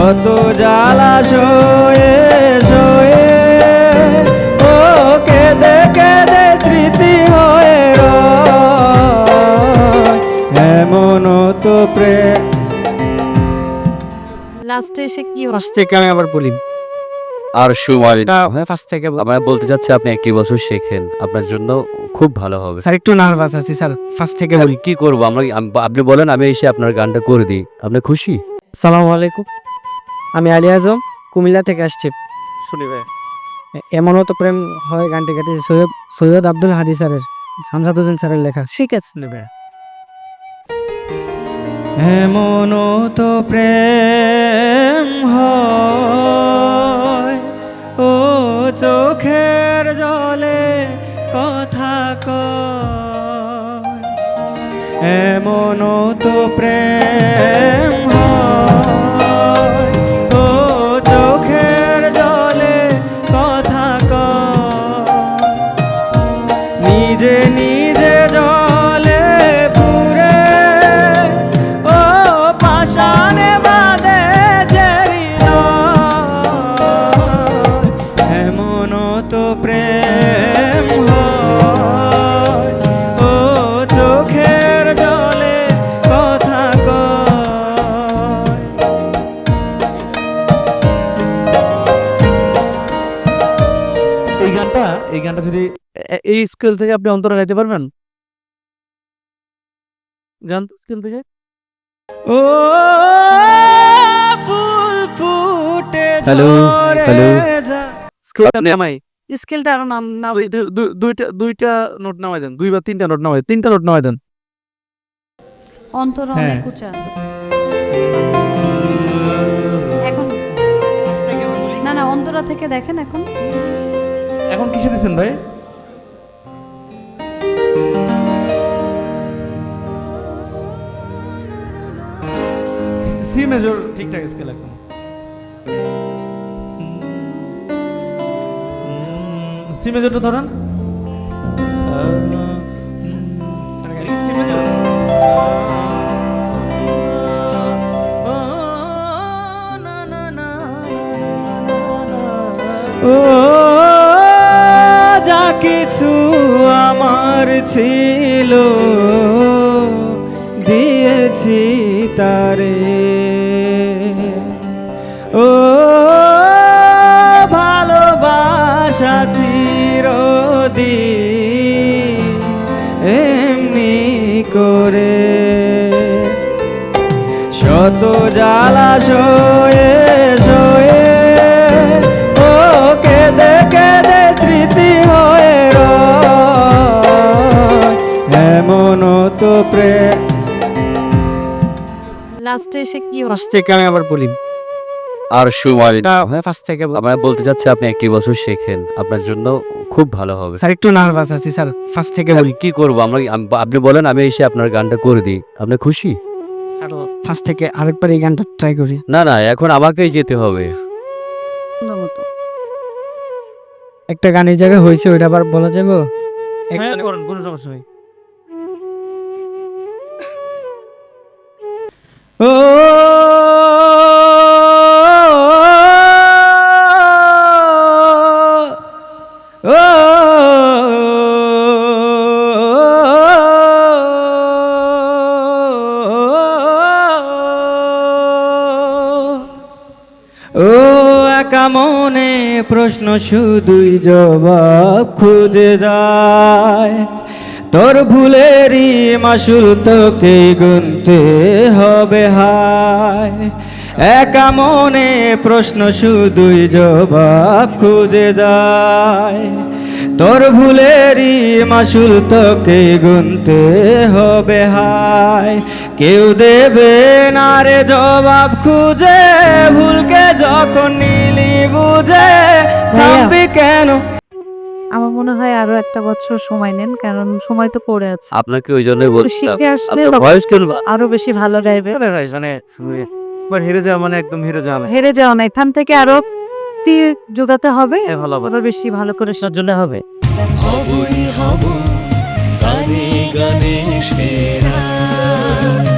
শত জ্বালা সয়ে সয়ে ও কেঁদে কেঁদে স্মৃতি হয়ে এমন তো প্রেম। লাস্টে এসে কি ফার্স্ট থেকে আমি আবার বলি। আর সময় হ্যাঁ ফার্স্ট থেকে আমরা বলতে চাচ্ছি আপনি একটি বছর শেখেন আপনার জন্য খুব ভালো হবে। স্যার একটু নার্ভাস আছি স্যার ফার্স্ট থেকে বলি। কি করব? আমরা আপনি বলেন আমি এসে আপনার গানটা করে দিই। আপনি খুশি? সালাম আলাইকুম। আমি আলী আজম কুমিল্লা থেকে আসছি। শুনি ভাই। এমনও তো প্রেম হয় গানটি গাইতে সৈয়দ সৈয়দ আব্দুল হাদি স্যারের শামসাদ হোসেন স্যারের লেখা। ঠিক আছে। এমনও তো প্রেম হয়। ও চোখের জলে কথা কয়। এমনও তো প্রেম নিজে নিজে জলে পুরে, ও পাশানে বাদে এমন তো প্রেম ও চোখের জলে কথা কয়। এই গানটা এই গানটা যদি এই স্কেল থেকে আপনি অন্তরা গাইতে পারবেন? গান স্কেল থেকে। ও ফুল ফুটে হ্যালো, হ্যালো। যায়। স্কেল আপনি- নামাই স্কেলটা আরও নাম না দুই- দুই- দুই- দুইটা দুইটা নোট নামাই দেন। দুই বা তিনটা নোট নামাই তিনটা নোট নামাই দেন। অন্তর হ্যাঁ। অনেক উঁচা এখন না না অন্তরা থেকে দেখেন এখন। এখন কিসে দিচ্ছেন ভাই? মেজর ঠিকঠাক স্কেল এখন। সি মেজরটা ধরেন। যা কিছু আমার ছিল দিয়েছি তারে। এমনি করে। শত জ্বালা সয়ে সয়ে ও কেঁদে কেঁদে স্মৃতি হয়ে এমন তো প্রেম। লাস্টে এসে কি ফার্স্ট থেকে আমি আবার বলি। আর সময় হ্যাঁ ফার্স্ট থেকে আমরা বলতে চাচ্ছি আপনি একটি বছর শেখেন। আপনার জন্য খুব ভালো হবে। স্যার একটু নার্ভাস আছি স্যার। ফার্স্ট থেকে বলি। আমি কি করব? আমরা আপনি বলেন আমি এসে আপনার গানটা করে দিই। আপনি খুশি? স্যার ফার্স্ট থেকে আরেকবার এই গানটা ট্রাই করি। না না এখন আমাকেই যেতে হবে। একটা গান এই জায়গায় হয়েছে ওইটা আবার বলা যাবে? হ্যাঁ কোনো সমস্যা নেই। ও একা মনে প্রশ্ন শুধুই জবাব খুঁজে যায়। তোর ভুলেরই মাসুল তোকে গুনতে হবে হায়। একা মনে প্রশ্ন শুধুই জবাব খুঁজে যায়। তোর ভুলেরই মাসুল তোকে গুনতে হবে হায়। কেউ দেবে না রে জবাব খুঁজে ভুলকে কেন? আমার মনে হয় আরও একটা বছর সময় নেন কারণ সময় তো পড়ে আছে। আপনাকে ওই জন্যই তো বলছিলাম শিখে আসলে ভয়েস কেন আরও বেশি ভালো আরে মানে একবার হেরে যাওয়া মানে একদম হেরে যাওয়া না। হেরে যাওয়া না এখান থেকে আরও তীর যোগাতে হবে। ভালো হবে। আরও বেশি ভালো করে জন্য হবে। হবই হব গানে গানে সেরা গানে গানে সেরা।